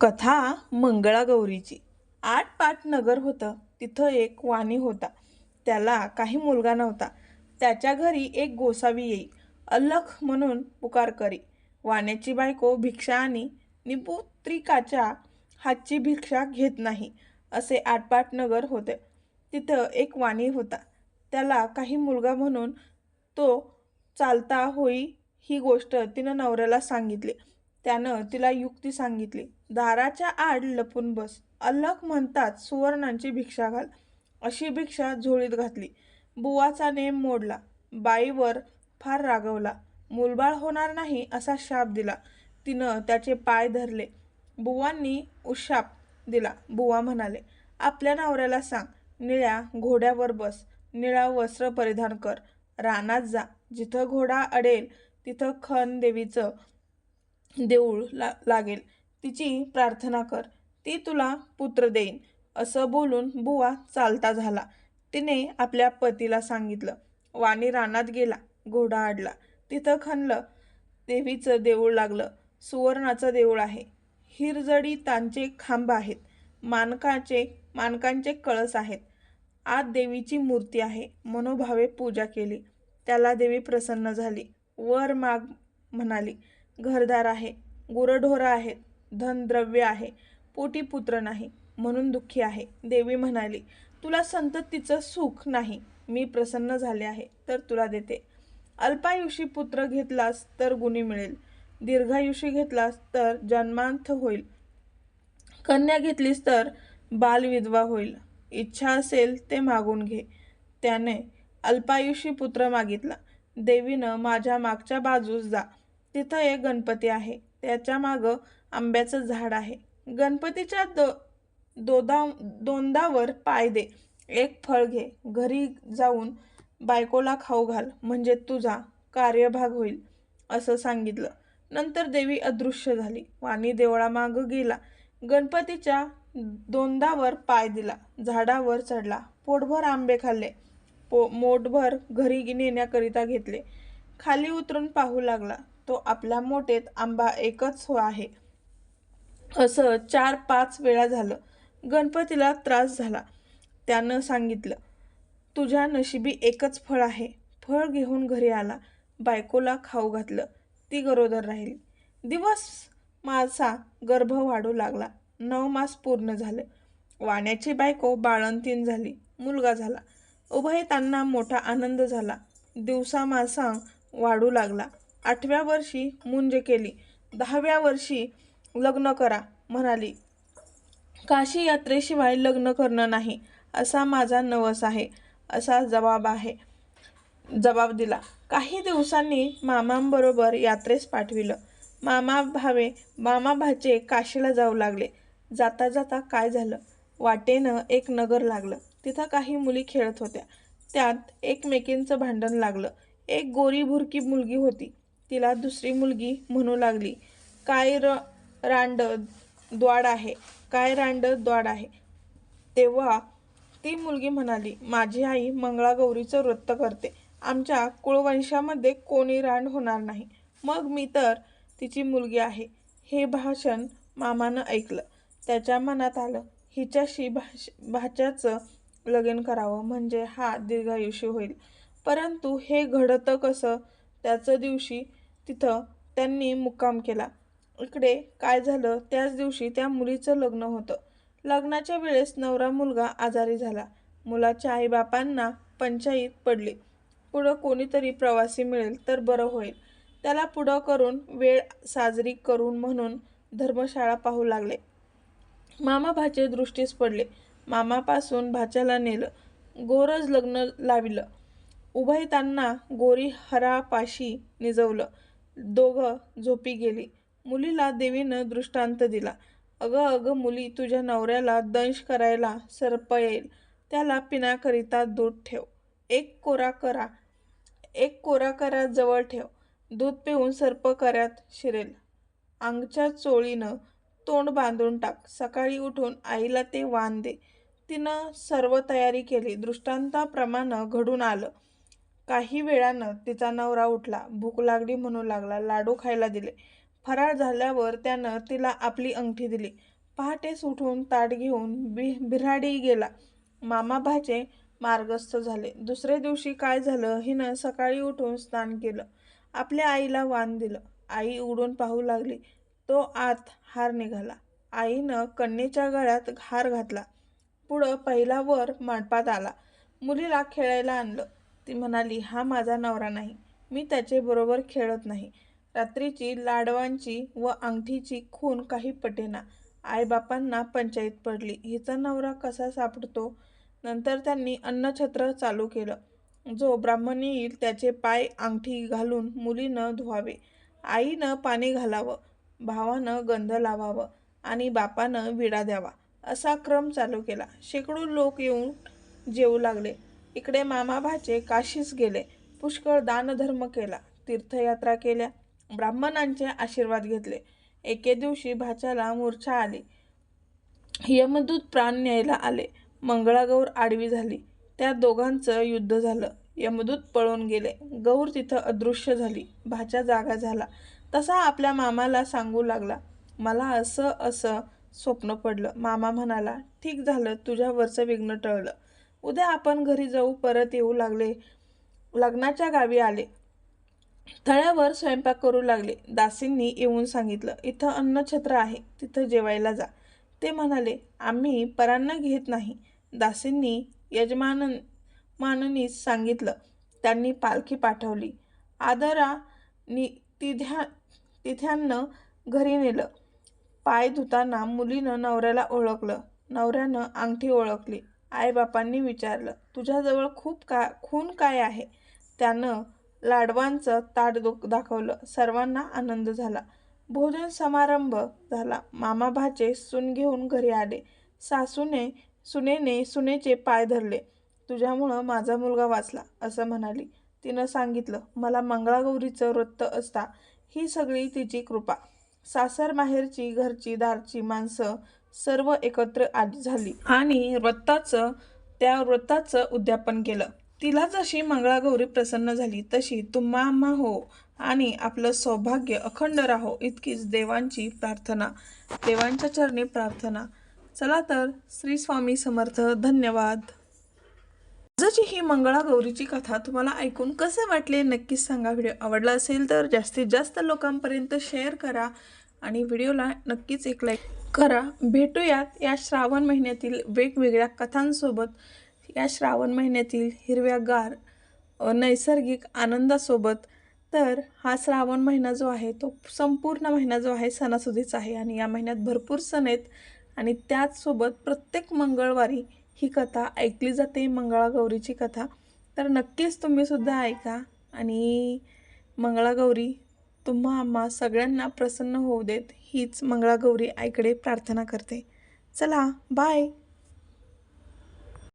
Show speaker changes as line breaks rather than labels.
कथा मंगळागौरीची. आठ पाट नगर होतं. तिथं एक वाणी होता. त्याला काही मुलगा नव्हता. त्याच्या घरी एक गोसावी येई. अल्लख म्हणून पुकार करी. वाण्याची बायको भिक्षा आणि निपुत्रिकाच्या हातची भिक्षा घेत नाही असे आटपाट नगर होते. तिथं एक वाणी होता. त्याला काही मुलगा म्हणून तो चालता होई ही गोष्ट तिनं नवऱ्याला सांगितली. त्यानं तिला युक्ती सांगितली. दाराच्या आड लपून बस. अल्लख म्हणतात सुवर्णांची भिक्षा घाल. अशी भिक्षा झोळीत घातली. बुवाचा नेम मोडला. बाईवर फार रागवला. मुलबाळ होणार नाही असा शाप दिला. तिनं त्याचे पाय धरले. बुवांनी उशाप दिला. बुवा म्हणाले आपल्या नवऱ्याला सांग. निळ्या घोड्यावर बस. निळा वस्त्र परिधान कर. रानात जा. जिथं घोडा अडेल तिथं खन देवीचं देऊळ ला लागेल. तिची प्रार्थना कर. ती तुला पुत्र देईन. असं बोलून बुवा चालता झाला. तिने आपल्या पतीला सांगितलं. वाणी रानात गेला. घोडा आडला. तिथं खणलं. देवीचं देऊळ लागलं. सुवर्णाचं देऊळ आहे. हिरजडी तांचे खांब आहेत. मानकाचे मानकांचे कळस आहेत. आत देवीची मूर्ती आहे. मनोभावे पूजा केली. त्याला देवी प्रसन्न झाली. वर माग म्हणाली घरदार आहे गुरढोरं आहेत धनद्रव्य आहे पोटी पुत्र नाही म्हणून दुःखी आहे. देवी म्हणाली तुला संततीचं सुख नाही. मी प्रसन्न झाले आहे तर तुला देते. अल्पायुषी पुत्र घेतलास तर गुणी मिळेल. दीर्घायुषी घेतलास तर जन्मांत होईल. कन्या घेतलीस तर बालविधवा होईल. इच्छा असेल ते मागून घे. त्याने अल्पायुषी पुत्र मागितला. देवीनं माझ्या मागच्या बाजूस जा. तिथं एक गणपती आहे. त्याच्या मागं आंब्याचं झाड आहे. गणपतीच्या दो दोदा दोंदावर पाय दे. एक फळ घे. घरी जाऊन बायकोला खाऊ घाल. म्हणजे तुझा कार्यभाग होईल असं सांगितलं. नंतर देवी अदृश्य झाली. वाणी देवळामागं गेला. गणपतीच्या दोंदावर पाय दिला. झाडावर चढला. पोटभर आंबे खाल्ले. पो मोठभर घरी नेण्याकरिता घेतले. खाली उतरून पाहू लागला. तो आपल्या मोठेत आंबा एकच हो आहे. असं चार पाच वेळा झालं. गणपतीला त्रास झाला. त्यानं सांगितलं तुझ्या नशिबी एकच फळ आहे. फळ घेऊन घरी आला. बायकोला खाऊ घातलं. ती गरोदर राहिली. दिवस माझा गर्भ वाढू लागला. नऊ मास पूर्ण झाले. वाण्याची बायको बाळंतीन झाली. मुलगा झाला. उभयतांना मोठा आनंद झाला. दिवसा मासा वाढू लागला. आठव्या वर्षी मुंज केली. दहाव्या वर्षी लग्न करा म्हणाली. काशी यात्रेशिवाय लग्न करणं नाही असा माझा नवस आहे असा जबाब आहे. जबाब दिला. काही दिवसांनी मामांबरोबर यात्रेस पाठविलं. मामा भावे मामा भाचे काशीला जाऊ लागले. जाता जाता काय झालं? वाटेनं एक नगर लागलं. तिथं काही मुली खेळत होत्या. त्यात एकमेकींचं भांडण लागलं. एक गोरी भुरकी मुलगी होती. तिला दुसरी मुलगी म्हणू लागली. काय र रांड द्वाड आहे काय रांड द्वाड आहे? तेव्हा ती मुलगी म्हणाली माझी आई मंगळागौरीचं व्रत करते. आमच्या कुळवंशामध्ये कोणी रांड होणार नाही. मग मी तर तिची मुलगी आहे. हे भाषण मामानं ऐकलं. त्याच्या मनात आलं हिच्याशी भाष भाच्याचं लगीन करावं म्हणजे हा दीर्घायुष्य होईल. परंतु हे घडतं कसं? त्याचं दिवशी तिथं त्यांनी मुक्काम केला. इकडे काय झालं? त्याच दिवशी त्या मुलीचं लग्न होतं. लग्नाच्या वेळेस नवरा मुलगा आजारी झाला. मुलाच्या आईबापांना पंचायत पडली. पुढं कोणीतरी प्रवासी मिळेल तर बरं होईल. त्याला पुढं करून वेळ साजरी करून म्हणून धर्मशाळा पाहू लागले. मामा भाचे दृष्टीस पडले. मामापासून भाच्याला नेलं. गोरज लग्न लाविलं. उभयतांना गोरी हरापाशी निजवलं. दोघं झोपी गेली. मुलीला देवीनं दृष्टांत दिला. अगं अगं मुली तुझ्या नवऱ्याला दंश करायला सर्प येईल त्याला पिण्याकरिता दूध ठेव. एक कोरा करा. एक कोरा करा जवळ ठेव. दूध पिऊन सर्प करात शिरेल. अंगच्या चोळीनं तोंड बांधून टाक. सकाळी उठून आईला ते वाण दे. तिनं सर्व तयारी केली. दृष्टांताप्रमाणे घडून आलं. काही वेळानं तिचा नवरा उठला. भूक लागली म्हणू लागला. लाडू खायला दिले. फराळ झाल्यावर त्यानं तिला आपली अंगठी दिली. पहाटेस उठून ताट घेऊन बि बिऱ्हाडी गेला. मामा भाचे मार्गस्थ झाले. दुसऱ्या दिवशी काय झालं हिनं सकाळी उठून स्नान केलं. आपल्या आईला वाण दिलं. आई उडून पाहू लागली. तो आत हार निघाला. आईनं कन्येच्या गळ्यात हार घातला. पुढं पहिला वर मंडपात आला. मुलीला खेळायला आणलं. ती म्हणाली हा माझा नवरा नाही. मी त्याचे बरोबर खेळत नाही. रात्रीची लाडवांची व अंगठीची खून काही पटेना आईबापांना पंचायत पडली. हिचा नवरा कसा सापडतो? नंतर त्यांनी अन्नछत्र चालू केलं. जो ब्राह्मण येईल त्याचे पाय अंगठी घालून मुलीनं धुवावे. आईनं पाणी घालावं. भावानं गंध लावावं आणि बापानं विडा द्यावा. असा क्रम चालू केला. शेकडो लोक येऊन जेवू लागले. इकडे मामा भाचे काशीस गेले. पुष्कळ दानधर्म केला. तीर्थयात्रा केल्या. ब्राह्मणांचे आशीर्वाद घेतले. एके दिवशी भाच्याला मूर्छा आली. यमदूत प्राण न्यायला आले. मंगळागौर आडवी झाली. त्या दोघांचं युद्ध झालं. यमदूत पळून गेले. गौर तिथं अदृश्य झाली. भाच्या जागा झाला. तसा आपल्या मामाला सांगू लागला. मला असं असं स्वप्न पडलं. मामा म्हणाला ठीक झालं. तुझ्यावरचं विघ्न टळलं. उद्या आपण घरी जाऊ परत येऊ लागले. लग्नाच्या गावी आले. थळ्यावर स्वयंपाक करू लागले. दासींनी येऊन सांगितलं इथं अन्नछत्र आहे तिथं जेवायला जा. ते म्हणाले आम्ही परांना घेत नाही. दासींनी यजमान माननीस सांगितलं. त्यांनी पालखी पाठवली. आदरा नि तिथ्या तिथ्यांनं घरी नेलं. पाय धुताना मुलीनं नवऱ्याला ओळखलं. नवऱ्यानं अंगठी ओळखली. आईबापांनी विचारलं तुझ्याजवळ खूप का खून काय आहे? त्यानं लाडवांचं ताट दाखवलं. सर्वांना आनंद झाला. भोजन समारंभ झाला. मामा भाचे सून घेऊन घरी आले. सासूने सुनेने सुनेचे पाय धरले. तुझ्यामुळं माझा मुलगा वाचला असं म्हणाली. तिनं सांगितलं मला मंगळागौरीचं वृत्त असता. ही सगळी तिची कृपा. सासर माहेरची घरची दारची माणसं सर्व एकत्र आली झाली आणि व्रताचं त्या व्रताचं उद्यापन केलं. तिला जशी मंगळागौरी प्रसन्न झाली तशी तुम्हा आम्हा हो आणि आपलं सौभाग्य अखंड राहो इतकीच देवांची प्रार्थना देवांच्या चरणी प्रार्थना. चला तर श्री स्वामी समर्थ धन्यवाद. आजची ही मंगळागौरीची कथा तुम्हाला ऐकून कसे वाटले नक्कीच सांगा. व्हिडिओ आवडला असेल तर जास्तीत जास्त लोकांपर्यंत शेअर करा आणि व्हिडिओला नक्कीच एक लाईक करा. भेटूयात या श्रावण महिन्यातील वेगवेगळ्या कथांसोबत. या श्रावण महिन्यातील हिरव्यागार नैसर्गिक आनंदासोबत. तर हा श्रावण महिना जो आहे तो संपूर्ण महिना जो आहे सणासुदीचा आहे. आणि या महिन्यात भरपूर सण आहेत. आणि त्याचसोबत प्रत्येक मंगळवारी ही कथा ऐकली जाते मंगळागौरीची कथा. तर नक्कीच तुम्हीसुद्धा ऐका. आणि मंगळागौरी तुम्हा आम्हा सगळ्यांना प्रसन्न होऊ देत हीच मंगळागौरी आईकडे प्रार्थना करते. चला बाय